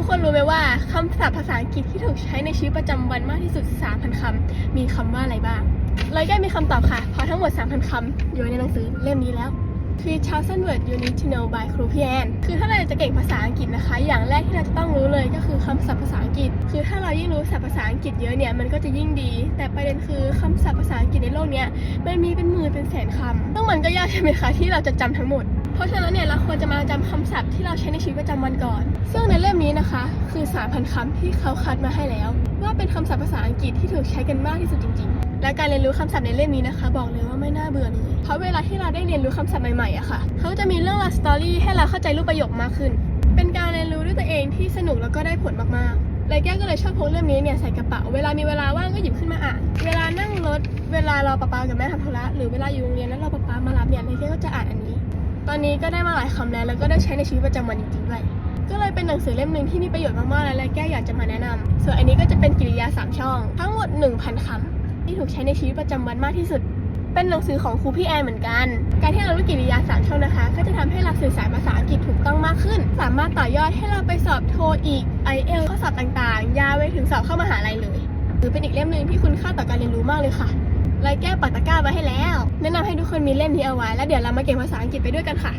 ทุกคนรู้ไหมว่าคำศัพท์ภาษาอังกฤษที่ถูกใช้ในชีวิตประจำวันมากที่สุด 3,000 คำ มีคำว่าอะไรบ้างเลยแก้มีคำตอบค่ะ เพราะทั้งหมด 3,000 คำ อยู่ในหนังสือเล่มนี้แล้ว3,000 words you need to know by ครูพี่แอนคือถ้าเราจะเก่งภาษาอังกฤษนะคะ อย่างแรกที่เราจะต้องรู้เลยก็คือคำศัพท์ภาษาอังกฤษ คือถ้าเรายิ่งรู้ศัพท์ภาษาอังกฤษเยอะเนี่ย มันก็จะยิ่งดี แต่ประเด็นคือคำศัพท์ภาษาอังกฤษในโลกเนี้ยมันมีเป็นหมื่นเป็นแสนคำซึ่งมันก็ยากใช่ไหมคะที่เราจะจำทั้งหมด เพราะฉะนั้นเนี่ยเราควรจะมาจำคำศัพท์ที่เราใช้ในชีวิตประจำวันก่อน ซึ่งในเล่มนี้นะคะ คือ 3,000คำที่เขาคัดมาให้แล้ว ว่าเป็นคำศัพท์ภาษาอังกฤษที่ถูกใช้กันมากที่สุดจริงๆ และการเรียนรู้คำศัพท์ในเล่มนี้นะคะ บอกเลยว่าไม่น่าเบื่อเลยเพราะเวลาที่เราได้เรียนรู้คำศัพท์ใหม่ๆอะค่ะเขาจะมีเรื่องราวสตอรี่ให้เราเข้าใจรูปประโยคมากขึ้น เป็นการเรียนรู้ด้วยตัวเองที่สนุกแล้วก็ได้ผลมากๆเลยแก้วก็เลยชอบพกเล่มนี้เนี่ยใส่กระเป๋า เวลามีเวลาว่างก็หยิบขึ้นมาอ่าน เวลานั่งรถ เวลารอป๊าป๊ากับแม่ทำธุระหรือเวลาอยู่โรงเรียนแล้วรอป๊าป๊ามารับเนี่ยเลยแก้วก็จะอ่าน ตอนนี้ก็ได้มาหลายคำแล้วแล้วก็ได้ใช้ในชีวิตประจำวันจริงๆด้วยก็เลยเป็นหนังสือเล่มหนึ่งที่มีประโยชน์มากๆและแก้วอยากจะมาแนะนำส่วนอันนี้ก็จะเป็นกิริยาสามช่อง ทั้งหมด 1,000คำที่ถูกใช้ในชีวิตประจำวันมากที่สุด เป็นหนังสือของครูพี่แอนเหมือนกัน การที่เรารู้กิริยาสามช่องนะคะ ก็จะทำให้เราสื่อสารภาษาอังกฤษถูกต้องมากขึ้น สามารถต่อยอดให้เราไปสอบโทอีก i อ l ข้อสอบต่างๆ ยาวไปถึงสอบเข้ามหาลัยเลย หรือเป็นอีกเล่มหนึ่งที่คุณค่าต่อการเรียนรู้มากเลยค่ะเลยแก้ปัตก ไว้ให้แล้ว แนะนำให้ทุกคนมีเล่มนี้เอาไว้ แล้วเดี๋ยวเรามาเก่งภาษาอังกฤษไปด้วยกันค่ะ